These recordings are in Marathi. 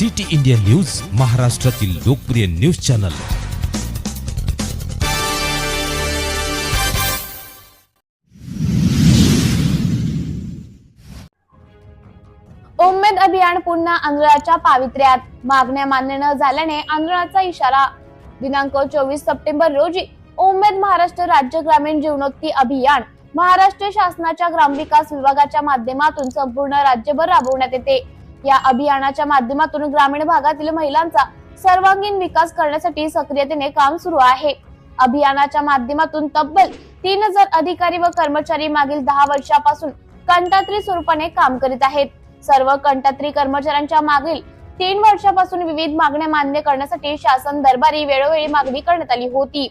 सिटी इंडिया न्यूज महाराष्ट्रातील लोकप्रिय न्यूज चॅनल. उमेद अभियान पुन्हा आंदोलनाच्या पावित्र्यात. मागण्या मान्य न झाल्याने आंदोलनाचा इशारा. दिनांक चोवीस सप्टेंबर रोजी उमेद महाराष्ट्र राज्य ग्रामीण जीवनोक्ती अभियान महाराष्ट्र शासनाच्या ग्रामविकास विभागाच्या माध्यमातून संपूर्ण राज्यभर राबवण्यात येते. या अभियानाच्या माध्यमातून ग्रामीण भागातील महिलांचा सर्वांगीण विकास करण्यासाठी सक्रियतेने काम सुरू आहे. अभियानाच्या माध्यमातून तब्बल तीन हजार अधिकारी व कर्मचारी मागील दहा वर्षापासून कंटात्री स्वरूपाने काम करीत आहेत. सर्व कंटात्री कर्मचाऱ्यांच्या मागील तीन वर्षापासून विविध मागण्या मान्य करण्यासाठी शासन दरबारी वेळोवेळी मागणी करण्यात आली होती.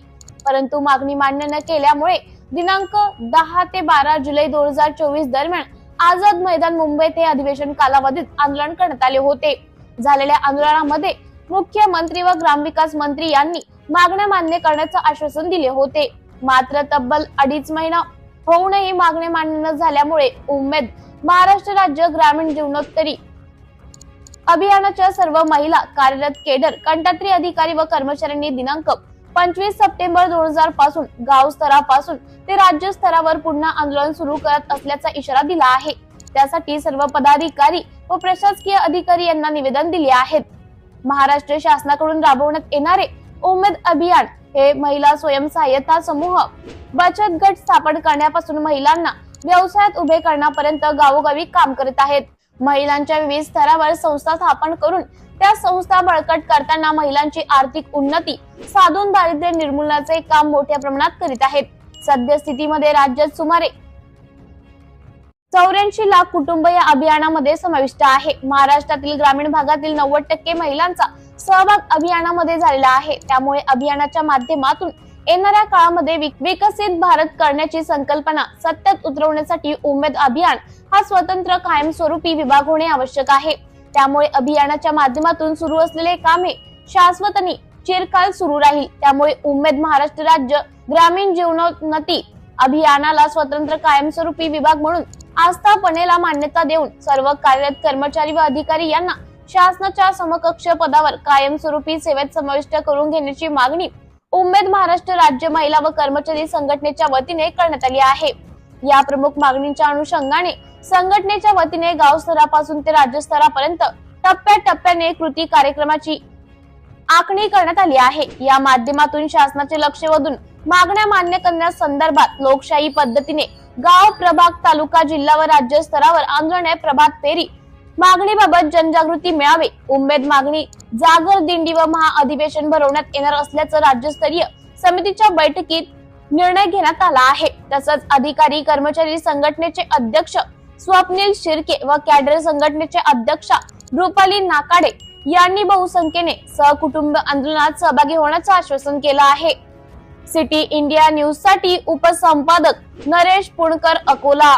परंतु मागणी मान्य न केल्यामुळे दिनांक दहा ते बारा जुलै दोन हजार चोवीस दरम्यान आझाद मैदान मुंबईत हे अधिवेशन कालावधीत आंदोलन करण्यात आले होते. झालेल्या आंदोलनामध्ये मुख्यमंत्री व ग्रामविकास मंत्री यांनी मागण्या मान्य करण्याचं आश्वासन दिले होते. मात्र तब्बल अडीच महिना होऊनही मागण्या मान्य न झाल्यामुळे उमेद महाराष्ट्र राज्य ग्रामीण जीवनोत्तरी अभियानाच्या सर्व महिला कार्यरत केडर कंटात्री अधिकारी व कर्मचाऱ्यांनी दिनांक पंचवीस सप्टेंबर दोन हजारपासून गाव स्तरापासून ते राज्य स्तरावर पुन्हा आंदोलन सुरू करत असल्याचा इशारा दिला आहे. त्यासाठी सर्व पदाधिकारी व प्रशासकीय अधिकारी यांना निवेदन दिले आहेत. महाराष्ट्र शासनाकडून राबवण्यात येणारे उमेद अभियान हे महिला स्वयंसहाय्यता समूह बचत गट स्थापन करण्यापासून महिलांना व्यवसायात उभे करण्यापर्यंत गावोगावी काम करत आहेत. महिलांच्या विविध स्तरावर संस्था स्थापन करून त्या संस्था बळकट करताना महिलांची आर्थिक उन्नती साधून दारिद्र्य निर्मूलनाचे काम मोठ्या प्रमाणात करीत आहेत. सद्यस्थितीमध्ये राज्यात सुमारे चौऱ्याऐंशी लाख कुटुंब या अभियानामध्ये समाविष्ट आहे. महाराष्ट्रातील ग्रामीण भागातील नव्वद टक्के महिलांचा सहभाग अभियानामध्ये झालेला आहे. त्यामुळे अभियानाच्या माध्यमातून येणाऱ्या काळामध्ये विक- विकसित भारत करण्याची संकल्पना सत्यात उतरवण्यासाठी उमेद अभियान हा स्वतंत्र कायमस्वरूपी विभाग होणे आवश्यक आहे. त्यामुळे अभियानाच्या माध्यमातून सुरू असलेले कामे शाश्वतनी चिरकाल सुरू राहील. त्यामुळे उमेद महाराष्ट्र राज्य ग्रामीण जीवनोन्नती अभियानाला स्वतंत्र कायमस्वरूपी विभाग म्हणून आस्थापनेला मान्यता देऊन सर्व कार्यरत कर्मचारी व अधिकारी यांना शासनाच्या समकक्ष पदावर कायमस्वरूपी सेवेत समाविष्ट करून घेण्याची मागणी उमेद महाराष्ट्र राज्य महिला व कर्मचारी संघटनेच्या वतीने करण्यात आली आहे. या प्रमुख मागणींच्या अनुषंगाने संघटनेच्या वतीने गाव स्तरापासून ते राज्य स्तरापर्यंत टप्प्याटप्प्याने कृती कार्यक्रमाची आखणी करण्यात आली आहे. या माध्यमातून शासनाचे लक्ष वेधून मागण्या मान्य करण्यासंदर्भात लोकशाही पद्धतीने गाव प्रभाग तालुका जिल्हा व राज्य स्तरावर आंदोलने प्रभात फेरी मागणीबाबत जनजागृती मिळावे उमेद मागणी जागर दिंडी व महाअधिवेशन भरवण्यात येणार असल्याचं राज्यस्तरीय समितीच्या बैठकीत निर्णय घेण्यात आला आहे. तसंच अधिकारी कर्मचारी संघटनेचे अध्यक्ष स्वप्नील शिर्के व कॅडर संघटनेचे अध्यक्ष रुपाली नाकाडे यांनी बहुसंख्येने सहकुटुंब आंदोलनात सहभागी होण्याचं आश्वासन केलं आहे. सिटी इंडिया न्यूजसाठी उपसंपादक नरेश पुणकर अकोला